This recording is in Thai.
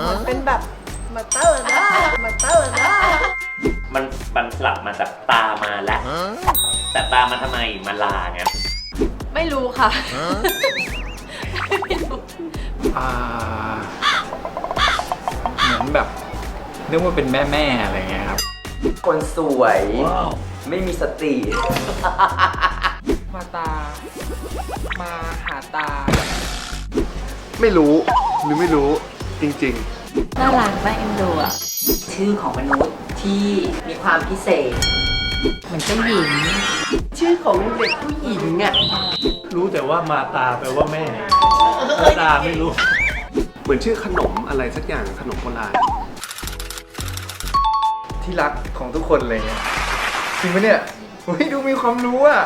เหมือนเป็นแบบมาเตอร์นะมาเตอร์นะมันมันสลับมาจากตามาแล้ว แต่ตามาทำไมมาลาไงไม่รู้ค่ะ ไม่รู้อ่าเหมือนแบบนึกว่าเป็นแม่แม่ๆอะไรเงี้ยครับ คนสวย ไม่มีสติ มาตา มาหาตา ไม่รู้หรือไม่รู้ จริง น่ารักน่าเอ็นดูอะชื่อของมนุษย์ที่มีความพิเศษ เหมือนเจ้าหญิง ชื่อของเด็กผู้หญิงอะรู้แต่ว่ามาตาแปลว่าแม่ตาไม่รู้ๆเหมือนชื่อขนมอะไรสักอย่างขนมโบราณที่รักของทุกคนเลยเนี่ยจริงปะเนี่ยเฮ้ยดูมีความรู้อะ